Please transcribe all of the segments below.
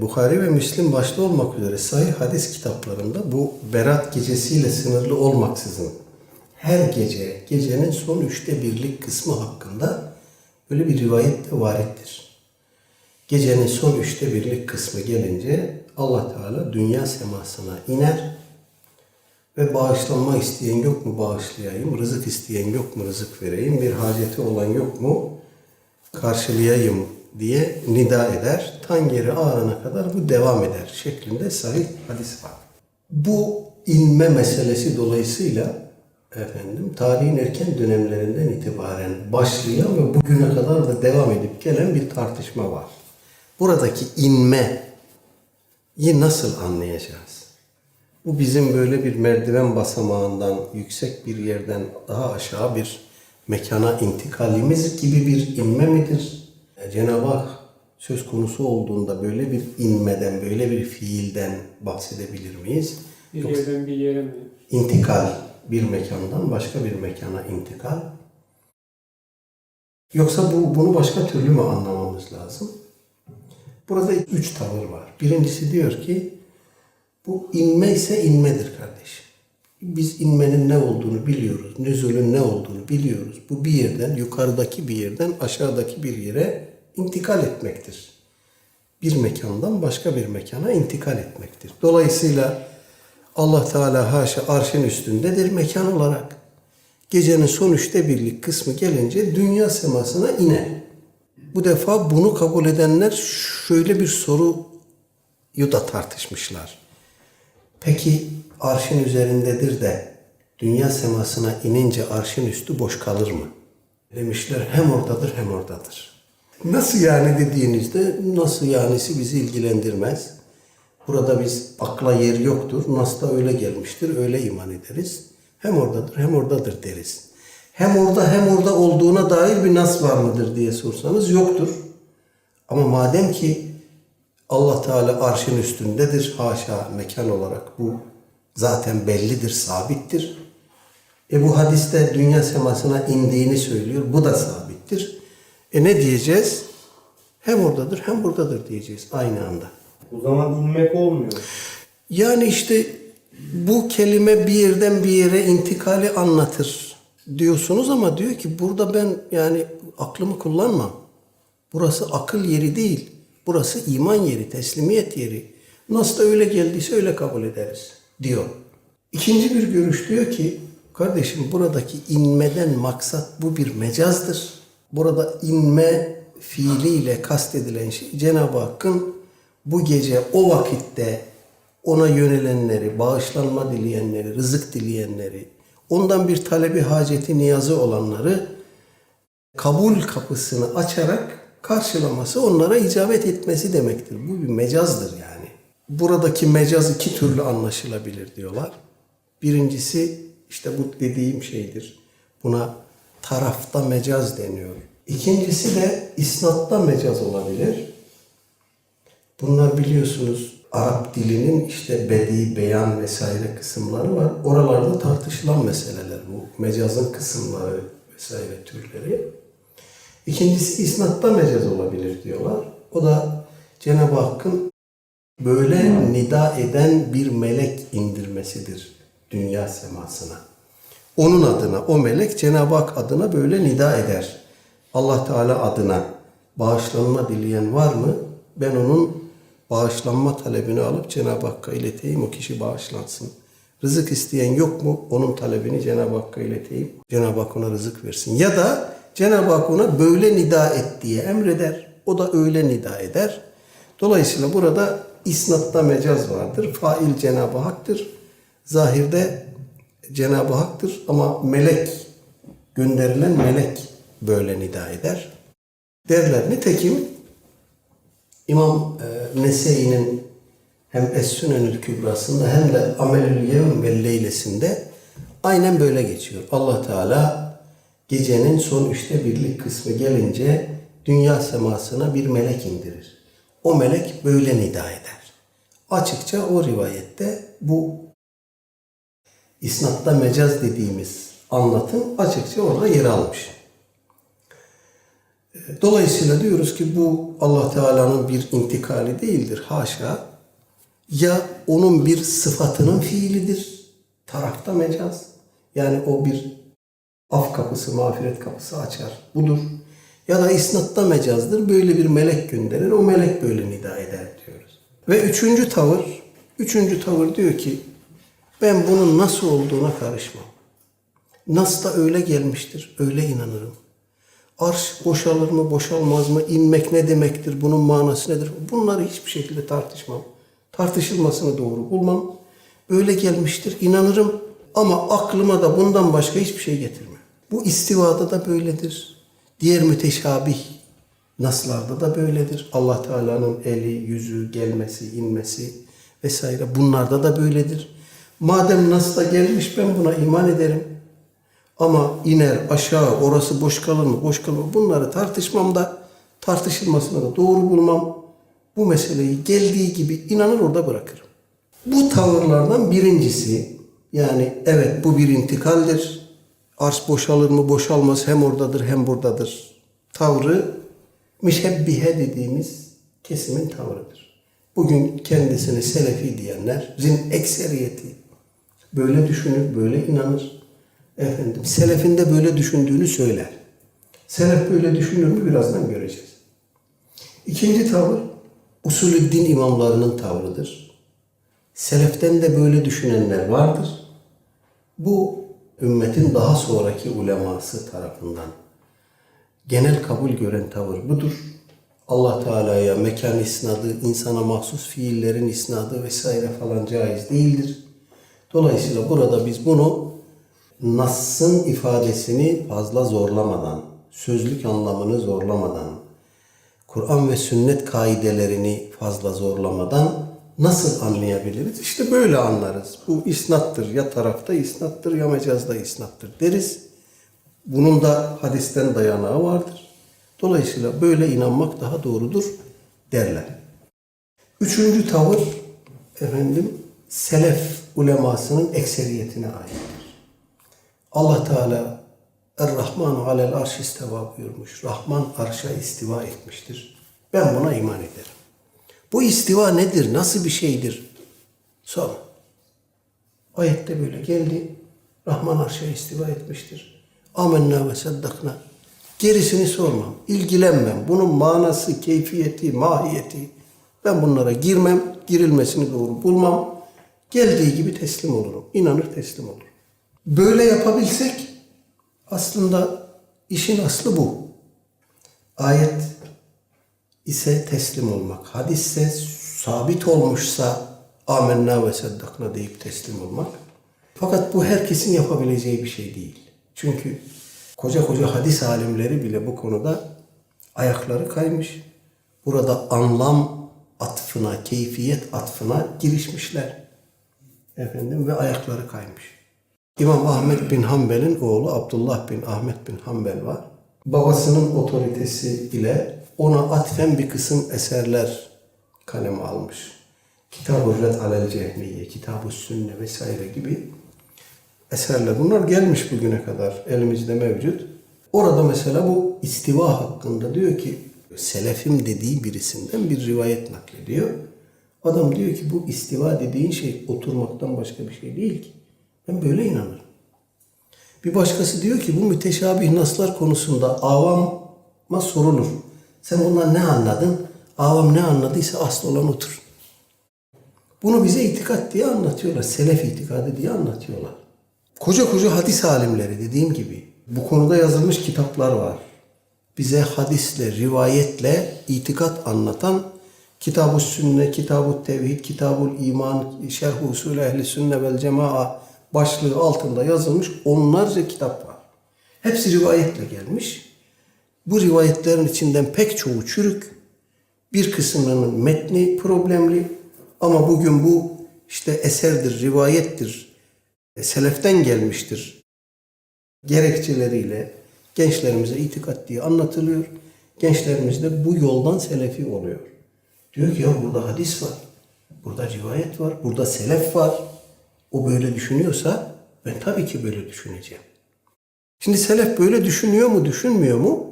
Bukhari ve Müslim başta olmak üzere sahih hadis kitaplarında bu berat gecesiyle sınırlı olmaksızın her gece, gecenin son üçte birlik kısmı hakkında böyle bir rivayet de varittir. Gecenin son üçte birlik kısmı gelince Allah Teala dünya semasına iner ve bağışlanma isteyen yok mu bağışlayayım, rızık isteyen yok mu rızık vereyim, bir haceti olan yok mu karşılayayım diye nida eder. Tan geri ağarana kadar bu devam eder şeklinde sahih hadis var. Bu inme meselesi dolayısıyla efendim tarihin erken dönemlerinden itibaren başlayan ve bugüne kadar da devam edip gelen bir tartışma var. Buradaki inmeyi nasıl anlayacağız? Bu bizim böyle bir merdiven basamağından yüksek bir yerden daha aşağı bir mekana intikalimiz gibi bir inme midir? E, Cenab-ı Hak söz konusu olduğunda böyle bir inmeden, böyle bir fiilden bahsedebilir miyiz? Bir yerden bir yere mi? İntikal, bir mekandan başka bir mekana intikal. Yoksa bu, bunu başka türlü mü anlamamız lazım? Burada üç tavır var. Birincisi diyor ki, bu inme ise inmedir kardeş. Biz inmenin ne olduğunu biliyoruz. Nüzulün ne olduğunu biliyoruz. Bu bir yerden, yukarıdaki bir yerden aşağıdaki bir yere intikal etmektir. Bir mekandan başka bir mekana intikal etmektir. Dolayısıyla Allah Teala haşa arşın üstündedir mekan olarak. Gecenin son üçte birlik kısmı gelince dünya semasına iner. Bu defa bunu kabul edenler şöyle bir soruyu da tartışmışlar. Peki arşın üzerindedir de dünya semasına inince arşın üstü boş kalır mı? Demişler hem oradadır hem oradadır. Nasıl yani dediğinizde nasıl yanisi bizi ilgilendirmez. Burada biz akla yer yoktur. Nas da öyle gelmiştir. Öyle iman ederiz. Hem oradadır hem oradadır deriz. Hem orada hem orada olduğuna dair bir nas var mıdır diye sorsanız yoktur. Ama madem ki Allah Teala arşın üstündedir haşa mekan olarak bu zaten bellidir, sabittir. E bu hadiste dünya semasına indiğini söylüyor. Bu da sabittir. E ne diyeceğiz? Hem oradadır hem buradadır diyeceğiz aynı anda. O zaman inmek olmuyor. Yani işte bu kelime bir yerden bir yere intikali anlatır diyorsunuz ama diyor ki burada ben yani aklımı kullanmam. Burası akıl yeri değil. Burası iman yeri, teslimiyet yeri. Nasıl da öyle geldiyse öyle kabul ederiz diyor. İkinci bir görüş diyor ki kardeşim buradaki inmeden maksat bu bir mecazdır. Burada inme fiiliyle kastedilen şey Cenab-ı Hakk'ın bu gece o vakitte ona yönelenleri, bağışlanma dileyenleri, rızık dileyenleri, ondan bir talebi, haceti, niyazı olanları kabul kapısını açarak karşılaması, onlara icabet etmesi demektir. Bu bir mecazdır yani. Buradaki mecaz iki türlü anlaşılabilir diyorlar. Birincisi işte bu dediğim şeydir. Buna tarafta mecaz deniyor. İkincisi de isnatta mecaz olabilir. Bunlar biliyorsunuz Arap dilinin işte bedi, beyan vesaire kısımları var. Oralarda tartışılan meseleler bu. Mecazın kısımları vesaire türleri. İkincisi isnatta mecaz olabilir diyorlar. O da Cenab-ı Hakk'ın böyle nida eden bir melek indirmesidir dünya semasına. Onun adına, o melek Cenab-ı Hak adına böyle nida eder. Allah Teala adına bağışlanma dileyen var mı? Ben onun bağışlanma talebini alıp Cenab-ı Hakk'a ileteyim, o kişi bağışlansın. Rızık isteyen yok mu? Onun talebini Cenab-ı Hakk'a ileteyim. Cenab-ı Hak ona rızık versin. Ya da Cenab-ı Hak ona böyle nida et diye emreder. O da öyle nida eder. Dolayısıyla burada isnatta mecaz vardır. Fail Cenab-ı Hak'tır. Zahirde Cenab-ı Hak'tır ama melek, gönderilen melek böyle nida eder. Derler. Nitekim İmam e, hem Es-Sünenül Kübrası'nda hem de Amelül Yevm ve Leylesinde aynen böyle geçiyor. Allah Teala gecenin son üçte birlik kısmı gelince dünya semasına bir melek indirir. O melek böyle nida eder. Açıkça o rivayette bu isnatta mecaz dediğimiz anlatım açıkça orada yer almış. E, Dolayısıyla diyoruz ki bu Allah Teala'nın bir intikali değildir. Haşa. Ya onun bir sıfatının fiilidir. Tarafta mecaz. Yani o bir af kapısı, mağfiret kapısı açar. Budur. Ya da isnatta mecazdır. Böyle bir melek gönderir. O melek böyle nida eder diyoruz. Ve üçüncü tavır, üçüncü tavır diyor ki ben bunun nasıl olduğuna karışmam. Nas da öyle gelmiştir. Öyle inanırım. Arş boşalır mı, boşalmaz mı? İnmek ne demektir? Bunun manası nedir? Bunları hiçbir şekilde tartışmam. Tartışılmasını doğru bulmam. Öyle gelmiştir, inanırım. Ama aklıma da bundan başka hiçbir şey getirme. Bu istivada da böyledir. Diğer müteşabih naslarda da böyledir. Allah Teala'nın eli, yüzü, gelmesi, inmesi vesaire bunlarda da böyledir. Madem nasla gelmiş ben buna iman ederim. Ama iner aşağı orası boş kalır mı boş kalır mı bunları tartışmam da tartışılmasını da doğru bulmam. Bu meseleyi geldiği gibi inanır orada bırakırım. Bu tavırlardan birincisi yani evet bu bir intikaldir. Arş boşalır mı boşalmaz hem oradadır hem buradadır. Tavrı müşebbihe dediğimiz kesimin tavrıdır. Bugün kendisini selefi diyenlerin ekseriyeti böyle düşünür, böyle inanır. Efendim, selefinde böyle düşündüğünü söyler. Selef böyle düşünür mü birazdan göreceğiz. İkinci tavır, usulü din imamlarının tavrıdır. Seleften de böyle düşünenler vardır. Bu ümmetin daha sonraki uleması tarafından genel kabul gören tavır budur. Allah Teala'ya mekan isnadı, insana mahsus fiillerin isnadı vesaire falan caiz değildir. Dolayısıyla burada biz bunu Nass'ın ifadesini fazla zorlamadan, sözlük anlamını zorlamadan, Kur'an ve sünnet kaidelerini fazla zorlamadan nasıl anlayabiliriz? İşte böyle anlarız. Bu isnattır. Ya tarafta isnattır ya mecazda isnattır deriz. Bunun da hadisten dayanağı vardır. Dolayısıyla böyle inanmak daha doğrudur derler. Üçüncü tavır efendim selef ulemasının ekseriyetine aittir. Allah Teala Er-Rahmanu alel arş isteva buyurmuş. Rahman arşa istiva etmiştir. Ben buna iman ederim. Bu istiva nedir? Nasıl bir şeydir? Sonra. Ayette böyle geldi. Rahman arşa istiva etmiştir. Amenna ve saddakna. Gerisini sormam, ilgilenmem. Bunun manası, keyfiyeti, mahiyeti. Ben bunlara girmem, girilmesini doğru bulmam. Geldiği gibi teslim olurum. İnanır teslim olurum. Böyle yapabilsek aslında işin aslı bu. Ayet ise teslim olmak. Hadisse sabit olmuşsa amenna ve saddakna deyip teslim olmak. Fakat bu herkesin yapabileceği bir şey değil. Çünkü koca koca hadis alimleri bile bu konuda ayakları kaymış. Burada anlam atfına, keyfiyet atfına girişmişler. Efendim ve ayakları kaymış. İmam Ahmet bin Hanbel'in oğlu Abdullah bin Ahmet bin Hanbel var. Babasının otoritesi ile ona atfen bir kısım eserler kaleme almış. Kitab-ı Red Alel Cehmiye, Kitab-ı Sünne vesaire gibi eserler. Bunlar gelmiş bugüne kadar elimizde mevcut. Orada mesela bu istiva hakkında diyor ki selefim dediği birisinden bir rivayet naklediyor. Adam diyor ki bu istiva dediğin şey oturmaktan başka bir şey değil ki. Ben böyle inanırım. Bir başkası diyor ki bu müteşabih naslar konusunda avama sorulur. Sen bundan ne anladın? Avam ne anladıysa asıl olan otur. Bunu bize itikat diye anlatıyorlar. Selef itikadı diye anlatıyorlar. Koca koca hadis alimleri dediğim gibi bu konuda yazılmış kitaplar var. Bize hadisle, rivayetle itikat anlatan Kitab-ı Sünne, Kitab-ı Tevhid, Kitab-ı İman, Şerh-i Usul Ehli Sünne vel Cemaa başlığı altında yazılmış onlarca kitap var. Hepsi rivayetle gelmiş. Bu rivayetlerin içinden pek çoğu çürük. Bir kısmının metni problemli ama bugün bu işte eserdir, rivayettir, e, seleften gelmiştir gerekçeleriyle gençlerimize itikat diye anlatılıyor. Gençlerimiz de bu yoldan selefi oluyor. Diyor ki ya burada hadis var, burada rivayet var, burada selef var. O böyle düşünüyorsa ben tabii ki böyle düşüneceğim. Şimdi selef böyle düşünüyor mu, düşünmüyor mu?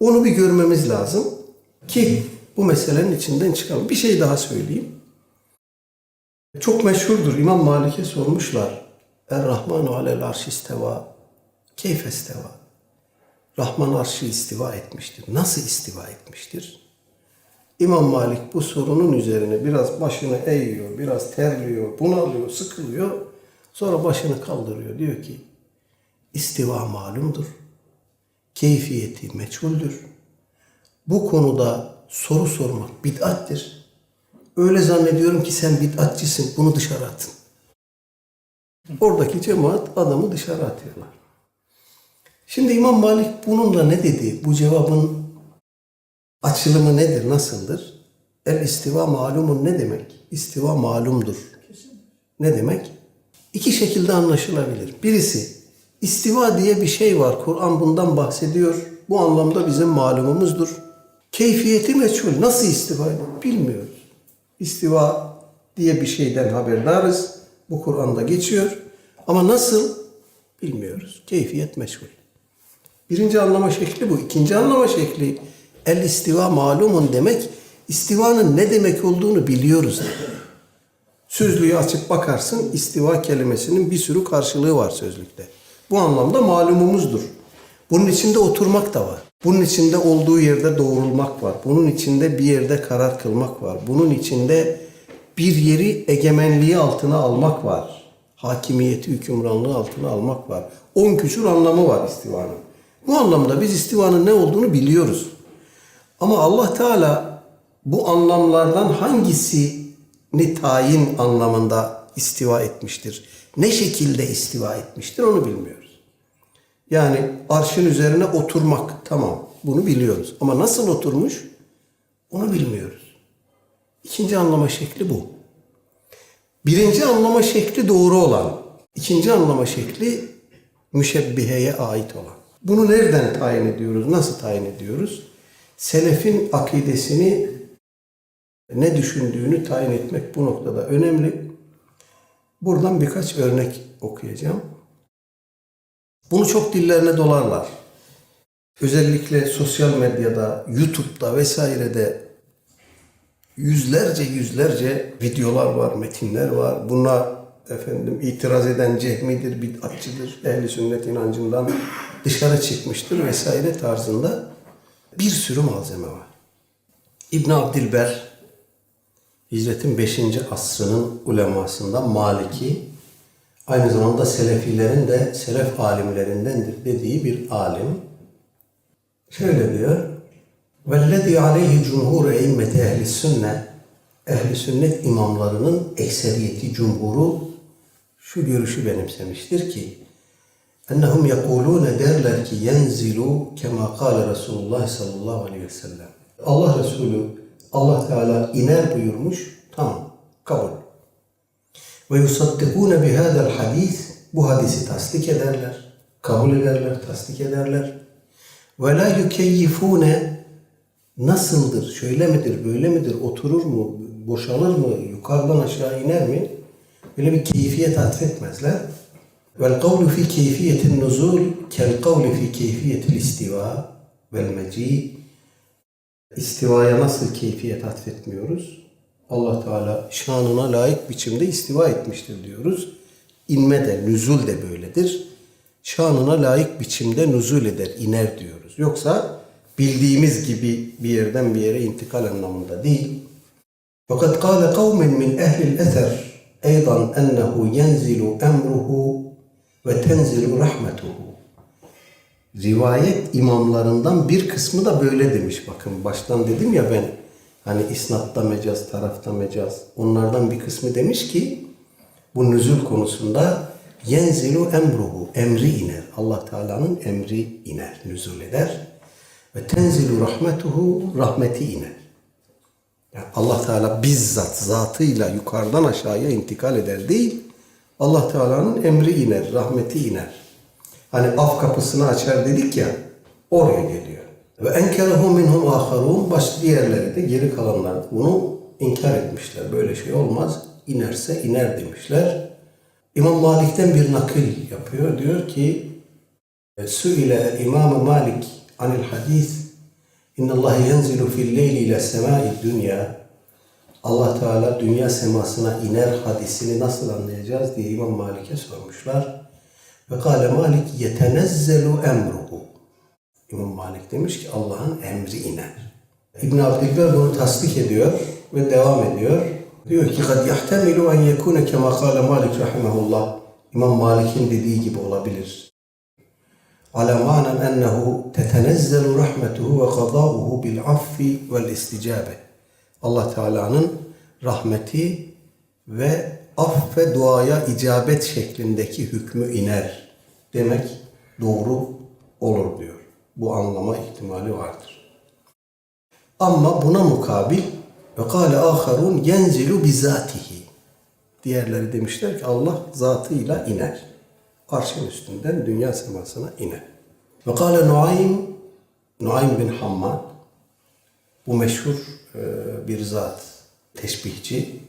Onu bir görmemiz lazım ki bu meselenin içinden çıkalım. Bir şey daha söyleyeyim. Çok meşhurdur. İmam Malik'e sormuşlar. Er-Rahmanu alel arş isteva. Keyfe. Rahman arşı istiva etmiştir. Nasıl istiva etmiştir? İmam Malik bu sorunun üzerine biraz başını eğiyor, biraz terliyor, bunalıyor, sıkılıyor. Sonra başını kaldırıyor. Diyor ki, istiva malumdur. Keyfiyeti meçhuldür. Bu konuda soru sormak bid'attir. Öyle zannediyorum ki sen bid'atçisin, bunu dışarı atın. Oradaki cemaat adamı dışarı atıyorlar. Şimdi İmam Malik bununla ne dedi? Bu cevabın açılımı nedir, nasıldır? El istiva malumun ne demek? İstiva malumdur. Ne demek? İki şekilde anlaşılabilir. Birisi, istiva diye bir şey var. Kur'an bundan bahsediyor. Bu anlamda bizim malumumuzdur. Keyfiyeti meçhul. Nasıl istiva? Bilmiyoruz. İstiva diye bir şeyden haberdarız. Bu Kur'an'da geçiyor. Ama nasıl? Bilmiyoruz. Keyfiyet meçhul. Birinci anlama şekli bu. İkinci anlama şekli el istiva malumun demek istivanın ne demek olduğunu biliyoruz demek. Sözlüğü açıp bakarsın istiva kelimesinin bir sürü karşılığı var sözlükte. Bu anlamda malumumuzdur. Bunun içinde oturmak da var. Bunun içinde olduğu yerde doğrulmak var. Bunun içinde bir yerde karar kılmak var. Bunun içinde bir yeri egemenliği altına almak var. Hakimiyeti, hükümranlığı altına almak var. On küsur anlamı var istivanın. Bu anlamda biz istivanın ne olduğunu biliyoruz. Ama Allah Teala bu anlamlardan hangisini tayin anlamında istiva etmiştir? Ne şekilde istiva etmiştir onu bilmiyoruz. Yani arşın üzerine oturmak tamam bunu biliyoruz. Ama nasıl oturmuş onu bilmiyoruz. İkinci anlama şekli bu. Birinci anlama şekli doğru olan. ikinci anlama şekli müşebbiheye ait olan. Bunu nereden tayin ediyoruz? Nasıl tayin ediyoruz? Selefin akidesini ne düşündüğünü tayin etmek bu noktada önemli. Buradan birkaç örnek okuyacağım. Bunu çok dillerine dolarlar. Özellikle sosyal medyada, YouTube'da vesairede yüzlerce yüzlerce videolar var, metinler var. Buna efendim itiraz eden cehmidir, bid'atçıdır, ehli sünnet inancından dışarı çıkmıştır vesaire tarzında bir sürü malzeme var. İbn Abdilber Hicretin 5. asrının ulemasından Maliki aynı zamanda Selefilerin de Selef alimlerindendir dediği bir alim. Şöyle diyor. Vellezî aleyhi cumhur eimmeti ehli sünnet ehli sünnet imamlarının ekseriyeti cumhuru şu görüşü benimsemiştir ki ennehum yekulune derler ki yenzilu kema kâle Resulullah sallallahu aleyhi ve sellem. Allah Resulü Allah Teala iner buyurmuş. Tamam. Kabul. Ve yusaddikûne bihâdel hadis bu hadisi tasdik ederler. Kabul ederler, tasdik ederler. Ve la yukeyyifûne nasıldır, şöyle midir, böyle midir, oturur mu, boşalır mı, yukarıdan aşağı iner mi? Böyle bir keyfiyet atfetmezler. Vel kavlu fi keyfiyetin nuzul kel kavli fi keyfiyetil istiva vel meci İstivaya nasıl keyfiyet atfetmiyoruz? Allah Teala şanına layık biçimde istiva etmiştir diyoruz. İnme de, nüzul de böyledir. Şanına layık biçimde nüzul eder, iner diyoruz. Yoksa bildiğimiz gibi bir yerden bir yere intikal anlamında değil. Fakat kâle kavmin min ehlil eser eydan ennehu yenzilu emruhu ve tenzilu rahmetuhu. Rivayet imamlarından bir kısmı da böyle demiş. Bakın baştan dedim ya ben hani isnatta mecaz, tarafta mecaz. Onlardan bir kısmı demiş ki bu nüzul konusunda yenzilu emruhu, emri iner. Allah Teala'nın emri iner, nüzul eder. Ve tenzilu rahmetuhu, rahmeti iner. Allah Teala bizzat zatıyla yukarıdan aşağıya intikal eder değil. Allah Teala'nın emri iner, rahmeti iner. Hani af kapısını açar dedik ya, oraya geliyor. Ve enkerehu minhum aharun, başka diğerleri de geri kalanlar bunu inkar etmişler. Böyle şey olmaz, inerse iner demişler. İmam Malik'ten bir nakil yapıyor. Diyor ki, Sü'ile İmam Malik anil hadis İnna Allah yenzilu fil leyli ile semai dünya. Allah Teala dünya semasına iner hadisini nasıl anlayacağız diye İmam Malik'e sormuşlar. Ve kâle Malik yetenezzelu emruhu. İmam Malik demiş ki Allah'ın emri iner. İbn Abdülber bunu tasdik ediyor ve devam ediyor. Diyor ki kad yahtemilu en yekune kema kâle Malik rahimehullah. İmam Malik'in dediği gibi olabilir. Alemanen ennehu tetenezzelu rahmetuhu ve kadâuhu bil affi vel isticabe Allah Teala'nın rahmeti ve af ve duaya icabet şeklindeki hükmü iner demek doğru olur diyor. Bu anlama ihtimali vardır. Ama buna mukabil ve kâle âharun yenzilu bizatihi. Diğerleri demişler ki Allah zatıyla iner. Arşın üstünden dünya semasına iner. Ve kâle Nuaym, Nuaym bin Hammad, bu meşhur bir zat, teşbihçi,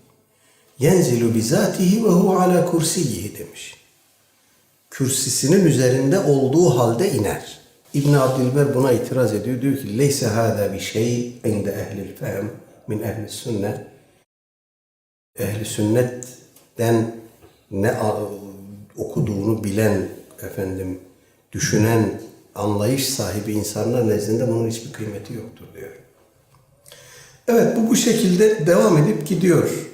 yenzilu bizatihi ve hu ala kursiyihi demiş. Kürsisinin üzerinde olduğu halde iner. İbn Abdülber buna itiraz ediyor. Diyor ki leyse hâzâ bir şey inde ehlil fehm min ehli sünnet. Ehli sünnetten ne okuduğunu bilen efendim düşünen anlayış sahibi insanlar nezdinde bunun hiçbir kıymeti yoktur diyor. Evet bu bu şekilde devam edip gidiyor.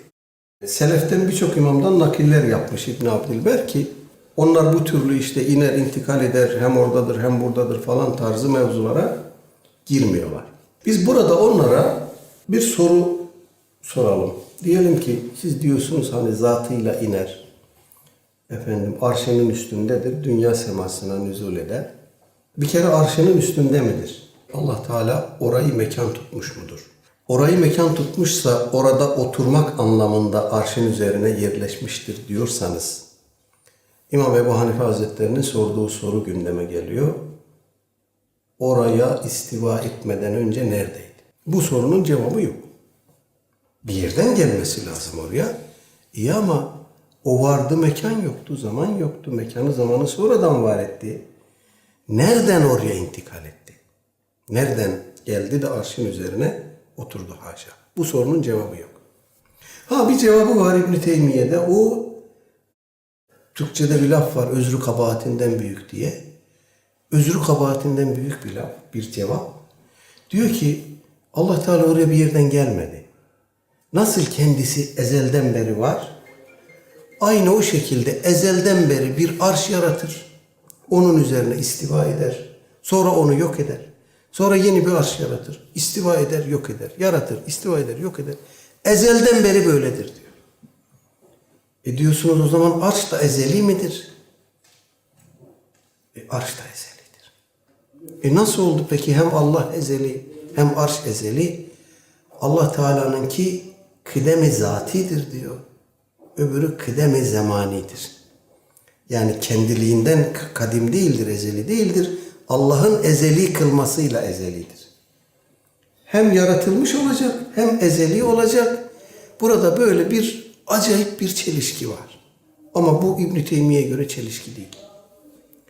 Seleften birçok imamdan nakiller yapmış İbn Abdülber ki onlar bu türlü işte iner intikal eder hem oradadır hem buradadır falan tarzı mevzulara girmiyorlar. Biz burada onlara bir soru soralım. Diyelim ki siz diyorsunuz hani zatıyla iner. Efendim arşının üstündedir. Dünya semasına nüzul eder. Bir kere arşının üstünde midir? Allah Teala orayı mekan tutmuş mudur? Orayı mekan tutmuşsa orada oturmak anlamında arşın üzerine yerleşmiştir diyorsanız İmam Ebu Hanife Hazretleri'nin sorduğu soru gündeme geliyor. Oraya istiva etmeden önce neredeydi? Bu sorunun cevabı yok. Bir yerden gelmesi lazım oraya. İyi ama o vardı mekan yoktu, zaman yoktu. Mekanı zamanı sonradan var etti. Nereden oraya intikal etti? Nereden geldi de arşın üzerine oturdu haşa? Bu sorunun cevabı yok. Ha bir cevabı var İbn Teymiye'de. O Türkçe'de bir laf var özrü kabahatinden büyük diye. Özrü kabahatinden büyük bir laf, bir cevap. Diyor ki Allah Teala oraya bir yerden gelmedi. Nasıl kendisi ezelden beri var? Aynı o şekilde ezelden beri bir arş yaratır. Onun üzerine istiva eder. Sonra onu yok eder. Sonra yeni bir arş yaratır. İstiva eder, yok eder. Yaratır, istiva eder, yok eder. Ezelden beri böyledir diyor. E diyorsunuz o zaman arş da ezeli midir? E arş da ezelidir. E nasıl oldu peki hem Allah ezeli hem arş ezeli? Allah Teala'nınki kıdemi zatidir diyor. Öbürü kıdemi zamanidir. Yani kendiliğinden kadim değildir, ezeli değildir. Allah'ın ezeli kılmasıyla ezelidir. Hem yaratılmış olacak hem ezeli olacak. Burada böyle bir acayip bir çelişki var. Ama bu İbn Teymiye'ye göre çelişki değil.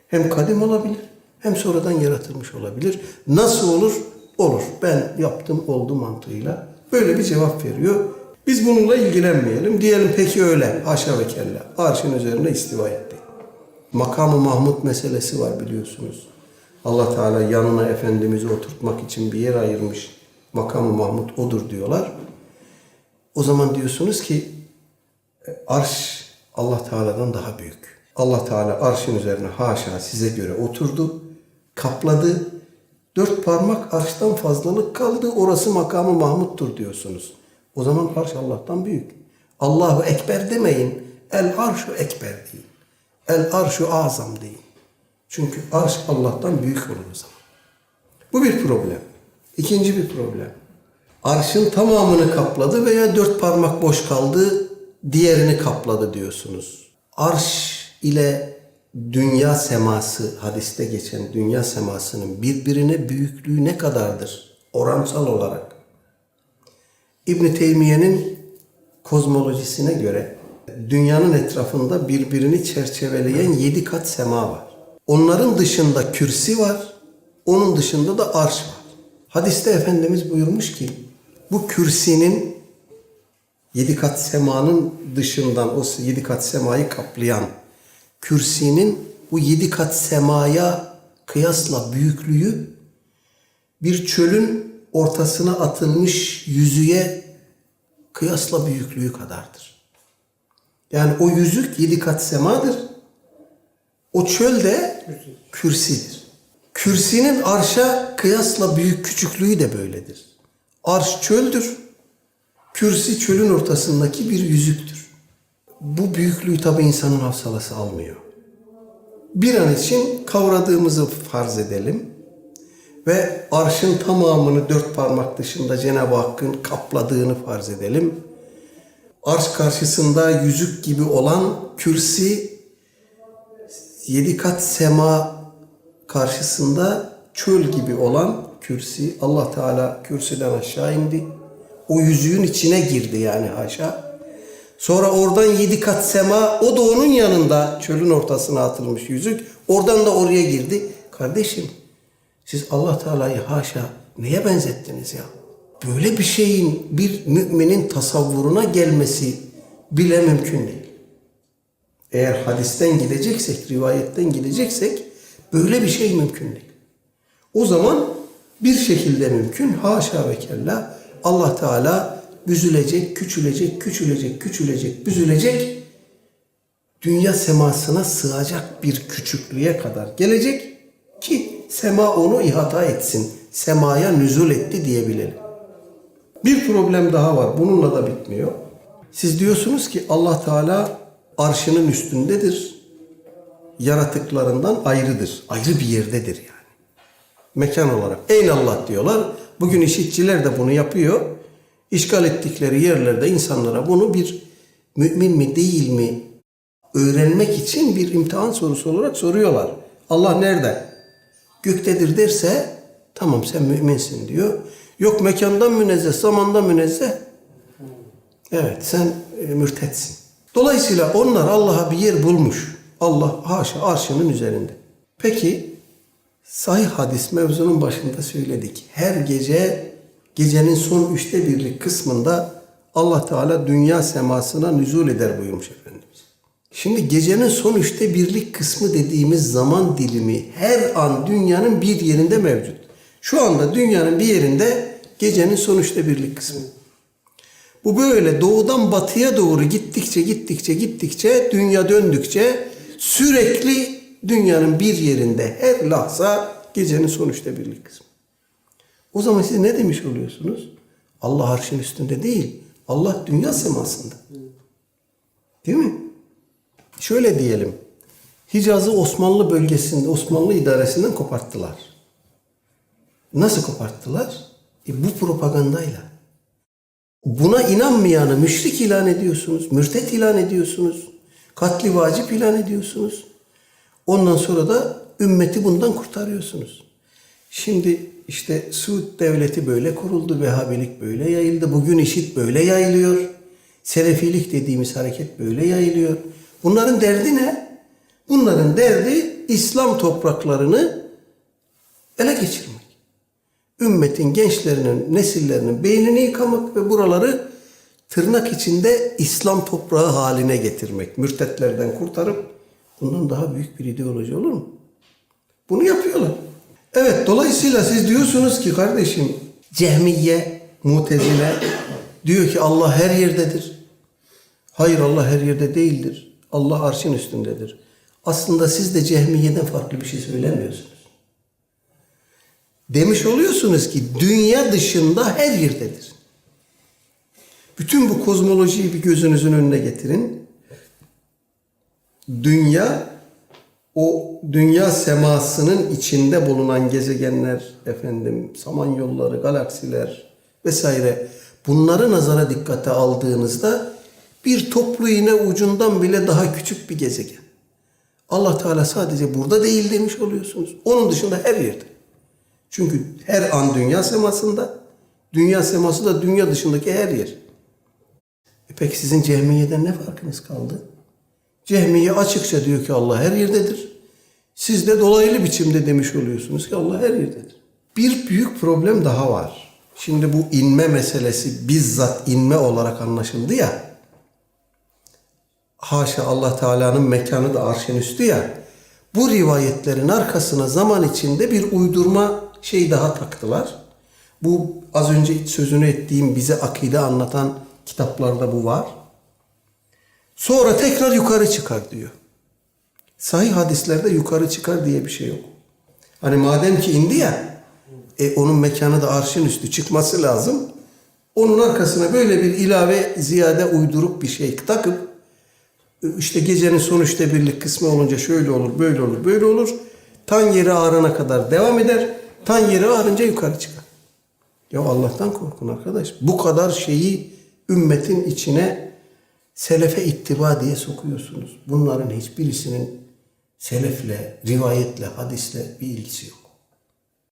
Hem kadim olabilir hem sonradan yaratılmış olabilir. Nasıl olur? Olur. Ben yaptım oldu mantığıyla böyle bir cevap veriyor. Biz bununla ilgilenmeyelim. Diyelim peki öyle. Haşa ve kella. Arşın üzerine istiva etti. Makamı Mahmud meselesi var biliyorsunuz. Allah Teala yanına Efendimiz'i oturtmak için bir yer ayırmış. Makamı Mahmud odur diyorlar. O zaman diyorsunuz ki e, arş Allah Teala'dan daha büyük. Allah Teala arşın üzerine haşa size göre oturdu, kapladı. Dört parmak arştan fazlalık kaldı. Orası makamı Mahmud'dur diyorsunuz. O zaman arş Allah'tan büyük. Allahu Ekber demeyin. El arşu ekber deyin. El arşu azam deyin. Çünkü arş Allah'tan büyük olur o zaman. Bu bir problem. İkinci bir problem. Arşın tamamını kapladı veya dört parmak boş kaldı, diğerini kapladı diyorsunuz. Arş ile dünya seması, hadiste geçen dünya semasının birbirine büyüklüğü ne kadardır oransal olarak? İbn Teymiye'nin kozmolojisine göre dünyanın etrafında birbirini çerçeveleyen yedi kat sema var. Onların dışında kürsi var, onun dışında da arş var. Hadiste Efendimiz buyurmuş ki bu kürsinin yedi kat semanın dışından o yedi kat semayı kaplayan kürsinin bu yedi kat semaya kıyasla büyüklüğü bir çölün ortasına atılmış yüzüğe kıyasla büyüklüğü kadardır. Yani o yüzük yedi kat semadır. O çöl de kürsidir. Kürsinin arşa kıyasla büyük küçüklüğü de böyledir. Arş çöldür. Kürsi çölün ortasındaki bir yüzüktür. Bu büyüklüğü tabi insanın hafsalası almıyor. Bir an için kavradığımızı farz edelim ve arşın tamamını dört parmak dışında Cenab-ı Hakk'ın kapladığını farz edelim. Arş karşısında yüzük gibi olan kürsi yedi kat sema karşısında çöl gibi olan kürsi Allah Teala kürsüden aşağı indi. O yüzüğün içine girdi yani haşa. Sonra oradan yedi kat sema o da onun yanında çölün ortasına atılmış yüzük. Oradan da oraya girdi. Kardeşim siz Allah Teala'yı haşa neye benzettiniz ya? Böyle bir şeyin bir müminin tasavvuruna gelmesi bile mümkün değil. Eğer hadisten gideceksek, rivayetten gideceksek böyle bir şey mümkün değil. O zaman bir şekilde mümkün. Haşa ve kella Allah Teala büzülecek, küçülecek, küçülecek, küçülecek, büzülecek. Dünya semasına sığacak bir küçüklüğe kadar gelecek ki sema onu ihata etsin. Semaya nüzul etti diyebilelim. Bir problem daha var. Bununla da bitmiyor. Siz diyorsunuz ki Allah Teala arşının üstündedir. Yaratıklarından ayrıdır. Ayrı bir yerdedir yani. Mekan olarak. Ey Allah diyorlar. Bugün işitçiler de bunu yapıyor. İşgal ettikleri yerlerde insanlara bunu bir mümin mi değil mi öğrenmek için bir imtihan sorusu olarak soruyorlar. Allah nerede? Göktedir derse tamam sen müminsin diyor. Yok mekandan münezzeh, zamandan münezzeh. Evet sen e, mürtetsin. Dolayısıyla onlar Allah'a bir yer bulmuş. Allah haşa arşının üzerinde. Peki sahih hadis mevzunun başında söyledik. Her gece gecenin son üçte birlik kısmında Allah Teala dünya semasına nüzul eder buyurmuş Efendimiz. Şimdi gecenin son üçte birlik kısmı dediğimiz zaman dilimi her an dünyanın bir yerinde mevcut. Şu anda dünyanın bir yerinde gecenin son üçte birlik kısmı. Bu böyle doğudan batıya doğru gittikçe gittikçe gittikçe dünya döndükçe sürekli dünyanın bir yerinde her lahza gecenin son üçte birlik kısmı. O zaman siz ne demiş oluyorsunuz? Allah arşın üstünde değil. Allah dünya semasında. Değil mi? Şöyle diyelim. Hicaz'ı Osmanlı bölgesinde, Osmanlı idaresinden koparttılar. Nasıl koparttılar? E bu propagandayla. Buna inanmayanı müşrik ilan ediyorsunuz, mürtet ilan ediyorsunuz, katli vacip ilan ediyorsunuz. Ondan sonra da ümmeti bundan kurtarıyorsunuz. Şimdi işte Suud devleti böyle kuruldu, Vehhabilik böyle yayıldı. Bugün işit böyle yayılıyor. Selefilik dediğimiz hareket böyle yayılıyor. Bunların derdi ne? Bunların derdi İslam topraklarını ele geçirmek. Ümmetin, gençlerinin, nesillerinin beynini yıkamak ve buraları tırnak içinde İslam toprağı haline getirmek. Mürtetlerden kurtarıp bundan daha büyük bir ideoloji olur mu? Bunu yapıyorlar. Evet dolayısıyla siz diyorsunuz ki kardeşim Cehmiye, Mutezile diyor ki Allah her yerdedir. Hayır Allah her yerde değildir. Allah arşın üstündedir. Aslında siz de Cehmiye'den farklı bir şey söylemiyorsunuz. Demiş oluyorsunuz ki dünya dışında her yerdedir. Bütün bu kozmolojiyi bir gözünüzün önüne getirin. Dünya o dünya semasının içinde bulunan gezegenler, efendim, samanyolları, galaksiler vesaire bunları nazara dikkate aldığınızda bir toplu iğne ucundan bile daha küçük bir gezegen. Allah Teala sadece burada değil demiş oluyorsunuz. Onun dışında her yerde. Çünkü her an dünya semasında, dünya seması da dünya dışındaki her yer. E peki sizin cehmiyeden ne farkınız kaldı? Cehmiye açıkça diyor ki Allah her yerdedir. Siz de dolaylı biçimde demiş oluyorsunuz ki Allah her yerdedir. Bir büyük problem daha var. Şimdi bu inme meselesi bizzat inme olarak anlaşıldı ya. Haşa Allah Teala'nın mekanı da arşın üstü ya. Bu rivayetlerin arkasına zaman içinde bir uydurma şey daha taktılar. Bu az önce sözünü ettiğim bize akide anlatan kitaplarda bu var. Sonra tekrar yukarı çıkar diyor. Sahih hadislerde yukarı çıkar diye bir şey yok. Hani madem ki indi ya, e, onun mekanı da arşın üstü çıkması lazım. Onun arkasına böyle bir ilave ziyade uydurup bir şey takıp e, işte gecenin son üçte birlik kısmı olunca şöyle olur, böyle olur, böyle olur. Tan yeri ağrına kadar devam eder. Tan yeri ağrınca yukarı çıkar. Ya Allah'tan korkun arkadaş. Bu kadar şeyi ümmetin içine selefe ittiba diye sokuyorsunuz. Bunların hiçbirisinin selefle, rivayetle, hadisle bir ilgisi yok.